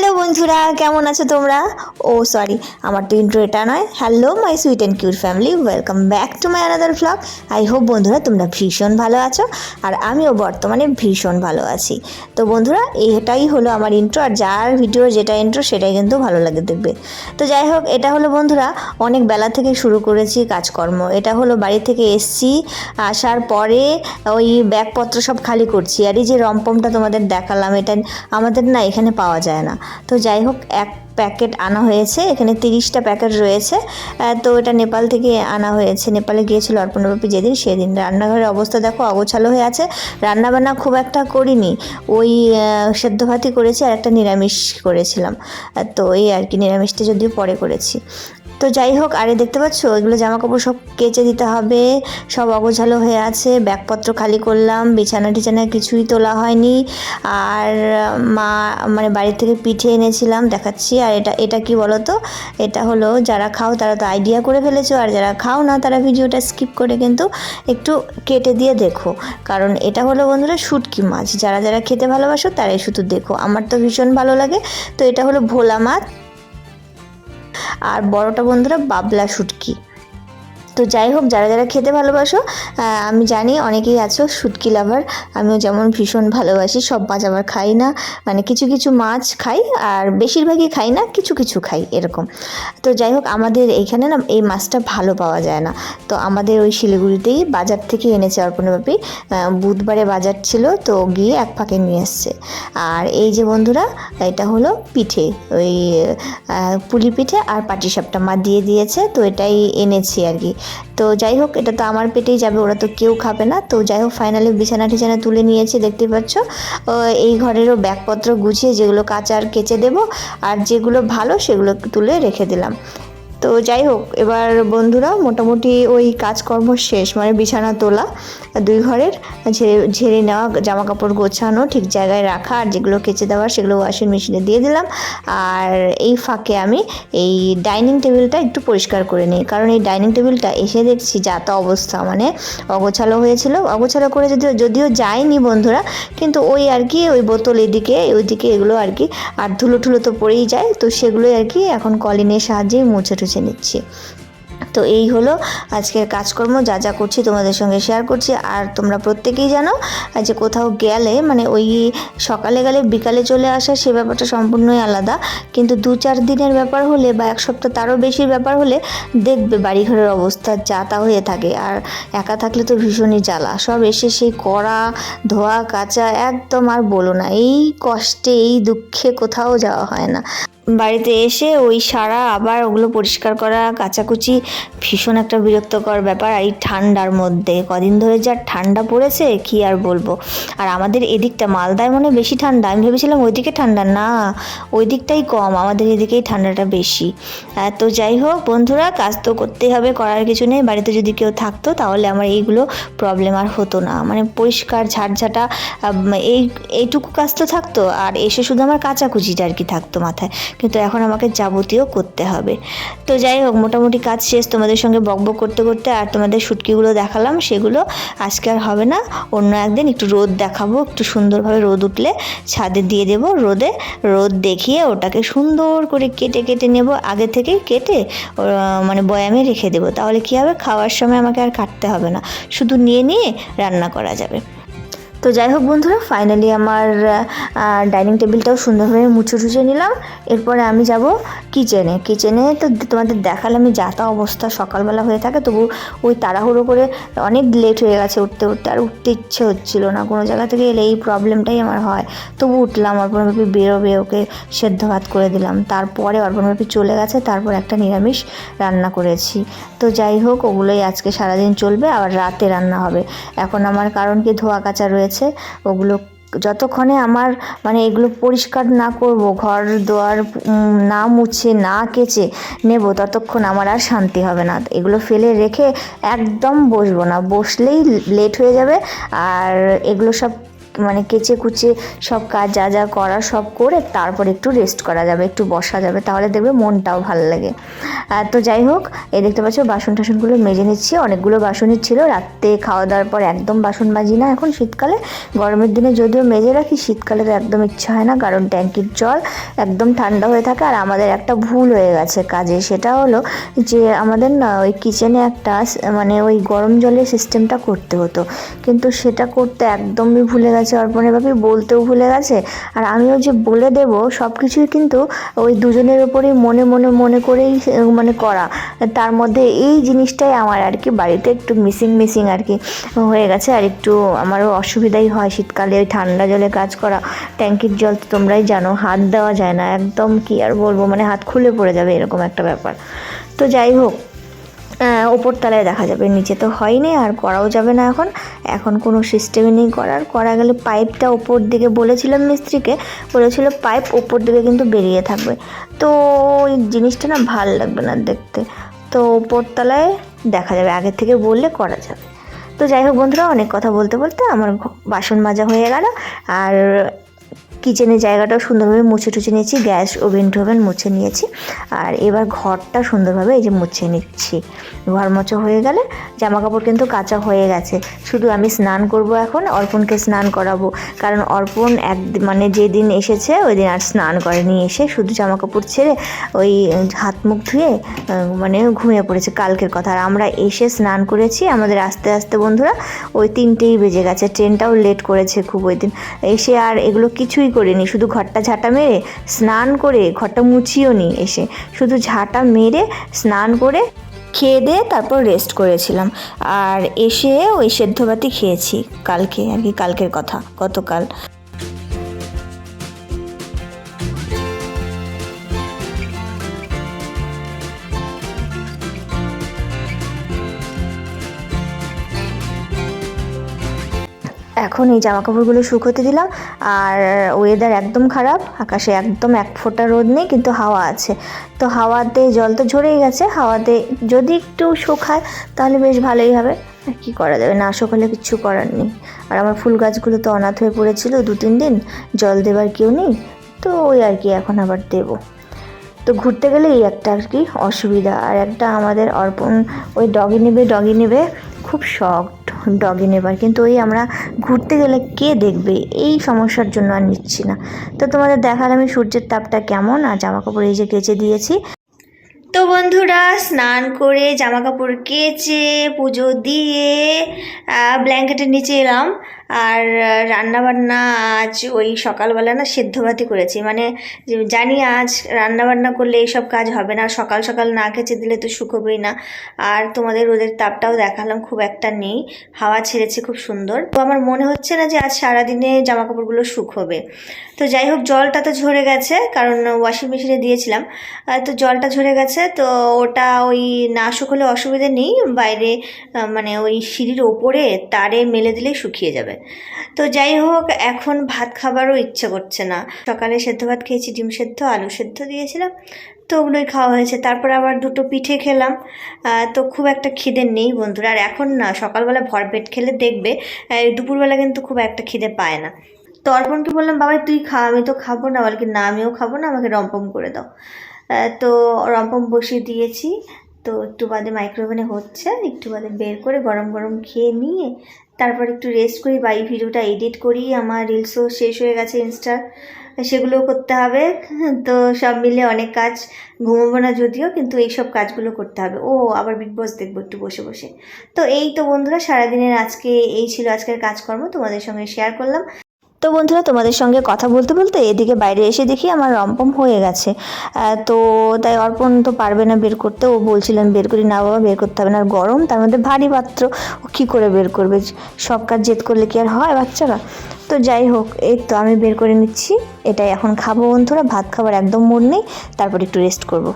Hello বন্ধুরা কেমন আছো তোমরা? ও সরি আমার তো ইন্ট্রো এটা নয়। Hello my sweet and cute family welcome back to my another vlog I hope বন্ধুরা তোমরা ভীষণ ভালো আছো, আর আমিও বর্তমানে ভীষণ ভালো আছি। তো বন্ধুরা, এটাই হলো আমার ইন্ট্রো আর যার ভিডিও যেটা ইন্ট্রো সেটাই কিন্তু ভালো লাগে দেখবে। তো যাই হোক, এটা হলো বন্ধুরা, অনেক বেলা থেকে শুরু করেছি কাজকর্ম। এটা হলো বাড়ি থেকে এসছি, আসার পরে ওই ব্যাগপত্র সব খালি করছি। আর এই যে রমপমটা তোমাদের দেখালাম, এটা আমাদের না এখানে পাওয়া যায় না। তো যাই হোক, এক প্যাকেট আনা হয়েছে, এখানে তিরিশটা প্যাকেট রয়েছে। তো এটা নেপাল থেকে আনা হয়েছে। নেপালে গিয়েছিল অর্পণবাপি যেদিন, সেদিন। রান্নাঘরের অবস্থা দেখো, অগোছালো হয়ে আছে। রান্নাবান্না খুব একটা করিনি। ওই সেদ্ধ ভাতই করেছি আর একটা নিরামিষ করেছিলাম। তো এই আর কি, নিরামিষটা যদিও পরে করেছি। তো যাই হোক, আরে দেখতে পাচ্ছ? এগুলো জামা কাপড় সব কেচে দিতে হবে। সব অগোছালো হয়ে আছে। ব্যাগপত্র খালি করলাম। বিছানা টিছানা কিছুই তোলা হয়নি। আর, মা মানে বাড়ি থেকে পিঠে এনেছিলাম, দেখাচ্ছি। আর এটা এটা কি বলো তো এটা হলো, যারা খাও তারা তো আইডিয়া করে ফেলেছো। আর যারা খাও না, তারা ভিডিওটা স্কিপ করে কিন্তু একটু কেটে দিয়ে দেখো। কারণ এটা হলো বন্ধুরা শুটকি মাছ। যারা যারা খেতে ভালোবাসো, তারাই শুধু দেখো। আমার তো ভীষণ ভালো লাগে। তো এটা হলো ভোলা মাছ। আর বড়টা বন্ধুরা বাবলা শুটকি। তো যাই হোক, যারা যারা খেতে ভালোবাসো আমি জানি অনেকেই আছো শুটকি লাভার। আমিও যেমন ভীষণ ভালোবাসি, সব মাছ আবার খাই না। মানে কিছু কিছু মাছ খাই, আর বেশিরভাগই খাই না, কিছু কিছু খাই এরকম। তো যাই হোক, আমাদের এইখানে না এই মাছটা ভালো পাওয়া যায় না। তো আমাদের ওই শিলিগুড়িতেই বাজার থেকে এনেছে অর্পণব্যাপী বুধবারে বাজার ছিল, তো গিয়ে এক ফাঁকে নিয়ে এসছে। আর এই যে বন্ধুরা, এটা হলো পিঠে, ওই পুলি পিঠে আর পাটিসাপটা। মা দিয়ে দিয়েছে, তো এটাই এনেছি আর কি। তো যাই হোক, এটা তো আমার পেটেই যাবে, ওরা তো কেউ খাবে না। তো যাই হোক ফাইনালি বিছানা টিছানা তুলে নিয়েছে, দেখতে পাচ্ছ? এই ঘরেরও ব্যাগপত্র গুছিয়ে যেগুলো কাচার কেচে দেবো, আর যেগুলো ভালো সেগুলো তুলে রেখে দিলাম। তো যাই হোক, এবার বন্ধুরা মোটামুটি ওই কাজকর্ম শেষ মানে বিছানা তোলা, দুই ঘরের, ঝেড়ে ঝেড়ে নেওয়া জামা কাপড় গোছানো, ঠিক জায়গায় রাখা, আর যেগুলো কেচে দেওয়া সেগুলো ওয়াশিং মেশিনে দিয়ে দিলাম। আর এই ফাঁকে আমি এই ডাইনিং টেবিলটা একটু পরিষ্কার করে নিই, কারণ এই ডাইনিং টেবিলটা এসে দেখছি যা তা অবস্থা মানে অগোছালো হয়েছিল। অগোছালো করে যদিও যদিও যায়নি বন্ধুরা, কিন্তু ওই আর কি, ওই বোতল এদিকে, ওইদিকে এগুলো আর কি, আর ধুলো ঠুলো তো পড়েই যায়, তো সেগুলোই আর কি এখন কলিনের সাহায্যেই মুছে টুছে নিচ্ছি। তো এই হলো আজকের কাজকর্ম, যা যা করছি তোমাদের সঙ্গে শেয়ার করছি। আর তোমরা প্রত্যেকেই জানো যে কোথাও গেলে মানে ওই সকালে গেলে বিকালে চলে আসা, সে ব্যাপারটা সম্পূর্ণই আলাদা। কিন্তু দু চার দিনের ব্যাপার হলে বা এক সপ্তাহ তারও বেশি ব্যাপার হলে দেখবে বাড়িঘরের অবস্থা যা তা হয়ে থাকে। আর একা থাকলে তো ভীষণই জ্বালা। সব এসে সেই কড়া, ধোয়া, কাচা, একদম আর বলো না, এই কষ্টে, এই দুঃখে কোথাও যাওয়া হয় না। বাড়িতে এসে ওই সারা আবার ওগুলো পরিষ্কার করা, কাচাকুচি ভীষণ একটা বিরক্তকর ব্যাপার। আর এই ঠান্ডার মধ্যে, কদিন ধরে যা ঠান্ডা পড়েছে, কি আর বলব? আর আমাদের এদিকটা, মালদায় মনে বেশি ঠান্ডা। আমি ভেবেছিলাম ওইদিকে ঠান্ডা। না ওই দিকটাই কম, আমাদের এদিকেই ঠান্ডাটা বেশি। তো যাই হোক বন্ধুরা, কাজ তো করতেই হবে, করার কিছু নেই। বাড়িতে যদি কেউ থাকতো, তাহলে আমার এইগুলো প্রবলেম আর হতো না। মানে পরিষ্কার ঝাড়ঝাটা এই, এইটুকু কাজ তো থাকতো। আর এসে শুধু আমার কাচাকুচিটা আর কি থাকতো মাথায়। কিন্তু এখন আমাকে যাবতীয় করতে হবে। তো যাই হোক, মোটামুটি কাজ শেষ। তোমাদের সঙ্গে বকবক করতে করতে আর তোমাদের শুটকিগুলো দেখালাম, সেগুলো আজকে আর হবে না। অন্য একদিন একটু রোদ দেখাবো, একটু সুন্দরভাবে রোদ উঠলে ছাদে দিয়ে দেব রোদে। রোদ দেখিয়ে ওটাকে সুন্দর করে কেটে কেটে নেব। আগে থেকেই কেটে মানে বয়ামে রেখে দেবো। তাহলে কী হবে? খাওয়ার সময় আমাকে আর কাটতে হবে না। শুধু নিয়ে নিয়ে রান্না করা যাবে। তো যাই হোক বন্ধুরা ফাইনালি আমার ডাইনিং টেবিলটাও সুন্দরভাবে মুছে টুছে নিলাম। এরপরে আমি যাব কিচেনে কিচেনে তো তোমাদের দেখালাম আমি যাতা অবস্থা সকালবেলা হয়ে থাকে, তবু ওই তাড়াহুড়ো করে অনেক লেট হয়ে গেছে উঠতে উঠতে আর উঠতে ইচ্ছে হচ্ছিল না। কোনো জায়গা থেকে এলে এই প্রবলেমটাই আমার হয়। তবু উঠলাম অর্পণভাবি বেরোবে, ওকে সেদ্ধ ভাত করে দিলাম। তারপরে অর্পণভাবি চলে গেছে, তারপর একটা নিরামিষ রান্না করেছি। তো যাই হোক, ওগুলোই আজকে সারাদিন চলবে, আবার রাতে রান্না হবে। এখন আমার কারণ কি ধোয়া কাচা রয়েছে ওগুলো যতক্ষণে আমার মানে এগুলো পরিষ্কার না করব, ঘর দোয়ার না মুছে, না কেচে নেব, ততক্ষণ আমার আর শান্তি হবে না। এগুলো ফেলে রেখে একদম বসবো না। বসলেই লেট হয়ে যাবে, আর এগুলো সব মানে কেচে কুচে সব কাজ, যা যা করা সব করে তারপর একটু রেস্ট করা যাবে, একটু বসা যাবে, তাহলে দেখবে মনটাও ভালো লাগে। তো যাই হোক, এই দেখতে পাচ্ছ বাসন টাসনগুলো মেজে নিচ্ছি, অনেকগুলো বাসনই ছিল, রাত্রে খাওয়া দাওয়ার পর একদম বাসন মাজি না, এখন শীতকালে। গরমের দিনে যদিও মেজে রাখি শীতকালে তো একদম ইচ্ছা হয় না, কারণ ট্যাঙ্কির জল একদম ঠান্ডা হয়ে থাকে, আর আমাদের একটা ভুল হয়ে গেছে কাজে, সেটা হলো যে আমাদের না ওই কিচেনে একটা মানে ওই গরম জলের সিস্টেমটা করতে হতো। কিন্তু সেটা করতে একদমই ভুলে গেছে অর্পণের বাপি বলতেও ভুলে গেছে। আর আমিও যে বলে দেব সব কিছুই কিন্তু ওই দুজনের ওপরেই মনে মনে মনে করেই মানে করা। তার মধ্যে এই জিনিসটাই আমার আর কি বাড়িতে একটু মিসিং মিসিং আর কি হয়ে গেছে। আর একটু আমারও অসুবিধাই হয় শীতকালে ওই ঠান্ডা জলে কাজ করা। ট্যাঙ্কির জল তো তোমরাই জানো, হাত দেওয়া যায় না। একদম কি আর বলব মানে হাত খুলে পড়ে যাবে এরকম একটা ব্যাপার। তো যাই হোক ওপর তলায় দেখা যাবে। নিচে তো হয়নি আর করাও যাবে না এখন। এখন কোনো সিস্টেমই নেই করার। করা গেলে পাইপটা ওপর দিকে বলেছিলাম মিস্ত্রিকে, বলেছিল পাইপ ওপর দিকে কিন্তু বেরিয়ে থাকবে। তো ওই জিনিসটা না ভালো লাগবে না দেখতে। তো ওপর তলায় দেখা যাবে। আগের থেকে বললে করা যাবে। তো যাই হোক বন্ধুরা, অনেক কথা বলতে বলতে আমার বাসন মাজা হয়ে গেল। আর কিচেনের জায়গাটাও সুন্দরভাবে মুছে টুছে নিয়েছি, গ্যাস ওভেন টোভেন মুছে নিয়েছি। আর এবার ঘরটা সুন্দরভাবে এই যে মুছে নিচ্ছি। ঘর মোছা হয়ে গেলে জামা কাপড় কিন্তু কাঁচা হয়ে গেছে। শুধু আমি স্নান করব এখন, অর্পণকে স্নান করাবো। কারণ অর্পণ এক মানে যেদিন এসেছে ওই দিন আর স্নান করেনি এসে। শুধু জামা কাপড় ছেড়ে ওই হাত মুখ ধুয়ে মানে ঘুমিয়ে পড়েছে কালকের কথা। আর আমরা এসে স্নান করেছি আমাদের আস্তে আস্তে বন্ধুরা। ওই তিনটেই বেজে গেছে। ট্রেনটাও লেট করেছে খুব ওই দিন। এসে আর এগুলো কিছুই করিনি শুধু ঘরটা ঝাঁটা মেরে স্নান করে ঘরটা মুছিও নি এসে। শুধু ঝাঁটা মেরে স্নান করে খেয়ে দিয়ে তারপর রেস্ট করেছিলাম। আর এসে ওই সেদ্ধ খেয়েছি কালকে, আর কি কালকের কথা, গতকাল। এখন এই জামা কাপড়গুলো শুকোতে দিলাম আর ওয়েদার একদম খারাপ, আকাশে একদম এক ফোঁটা রোদ নেই, কিন্তু হাওয়া আছে। তো হাওয়াতে জল তো ঝরেই গেছে, হাওয়াতে যদি একটু শুকায় তাহলে বেশ ভালোই হবে। আর কী করা যাবে? না শুকালে কিচ্ছু করার নেই। আর আমার ফুল গাছগুলো তো অনাথ হয়ে পড়েছিল দু তিন দিন, জল দেবার কেউ নেই, তো ওই আর কি এখন আবার দেবো। তো ঘুরতে গেলে এই একটা আর কি অসুবিধা। আর একটা আমাদের অর্পণ, ওই ডগি নেবে ডগি নেবে, খুব শখ। ডগি নেবার কিন্তু ওই আমরা ঘুরতে গেলে কে দেখবে? এই সমস্যার জন্য আর নিচ্ছি না। তো তোমাদের দেখার আমি সূর্যের তাপটা কেমন আর জামা কাপড় এই যে কেচে দিয়েছি। তো বন্ধুরা, স্নান করে জামা কাপড় কেচে, পুজো দিয়ে ব্ল্যাঙ্কেটের নিচে এলাম। আর রান্না বান্না আজ ওই সকালবেলা না সেদ্ধ করেছি। মানে জানি আজ রান্না বান্না করলে এইসব কাজ হবে না, সকাল সকাল না কেচে দিলে তো শুকোবেই না। আর তোমাদের রোদের তাপটাও দেখালাম, খুব একটা নেই, হাওয়া ছেড়েছে খুব সুন্দর। তো আমার মনে হচ্ছে না যে আজ সারাদিনে জামা কাপড়গুলো শুকোবে। তো যাই হোক, জলটা তো ঝরে গেছে, কারণ ওয়াশিং মেশিনে দিয়েছিলাম। তো জলটা ঝরে গেছে, তো ওটা ওই না শুকোলে অসুবিধা নেই, বাইরে মানে ওই সিঁড়ির ওপরে তারে মেলে দিলেই শুকিয়ে যাবে। তো যাই হোক, এখন ভাত খাবারও ইচ্ছে করছে না। সকালে সেদ্ধ ভাত খেয়েছি, ডিম সেদ্ধ, আলু সেদ্ধ দিয়েছিলাম, তো ওগুলোই খাওয়া হয়েছে। তারপর আবার দুটো পিঠে খেলাম। তো খুব একটা খিদে নেই বন্ধুরা। আর এখন না, সকালবেলা ভরপেট খেলে দেখবে দুপুরবেলা কিন্তু খুব একটা খিদে পায় না। তো অর্পণকে বললাম, বাবা, তুই খা, আমি তো খাব না। বলে কি, না, আমিও খাব না, আমাকে রম্পম করে দাও। তো রম্পম বসিয়ে দিয়েছি। তো একটু বাদে মাইক্রোওভেনে হচ্ছে, একটু বাদে বের করে গরম গরম খেয়ে নিয়ে তারপর একটু রেস্ট করি বা এই ভিডিওটা এডিট করি, আমার রিলসও শেষ হয়ে গেছে ইনস্টার সেগুলো করতে হবে। তো সব মিলে অনেক কাজ, ঘুমোবো না যদিও, কিন্তু এই সব কাজগুলো করতে হবে। ও, আবার বিগ বস দেখব একটু বসে বসে। তো এই তো বন্ধুরা, সারাদিনের আজকে এই ছিল আজকের কাজকর্ম, তোমাদের সঙ্গে শেয়ার করলাম। তো বন্ধুরা, তোমাদের সঙ্গে কথা বলতে বলতে এদিকে বাইরে এসে দেখি আমার রমপম হয়ে গেছে। তো তাই অর্পণ তো পারবে না বের করতে। ও বলছিলেন বের করি। না বাবা, বের করতে হবে না। আর গরম, তার মধ্যে ভারী পাত্র। ও কী করে বের করবে? সব কাজ জেদ করলে কি আর হয় বাচ্চারা? তো যাই হোক, এই তো আমি বের করে নিচ্ছি। এটাই এখন খাব বন্ধুরা। ভাত খাবার একদম মন নেই। তারপর একটু রেস্ট করব।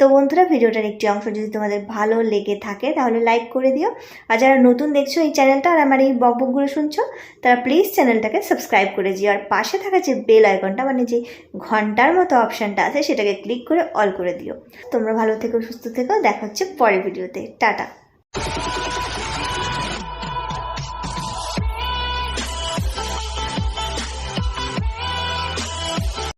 তো বন্ধুরা, ভিডিওটার একটি অংশ যদি তোমাদের ভালো লেগে থাকে, তাহলে লাইক করে দিও। আর যারা নতুন দেখছ এই চ্যানেলটা আর আমার এই বকবকগুলো শুনছো, তারা প্লিজ চ্যানেলটাকে সাবস্ক্রাইব করে দিও। আর পাশে থাকা যে বেল আইকনটা মানে যে ঘণ্টার মতো অপশানটা আছে, সেটাকে ক্লিক করে অল করে দিও। তোমরা ভালো থেকো, সুস্থ থেকো। দেখা হচ্ছে পরের ভিডিওতে। টাটা।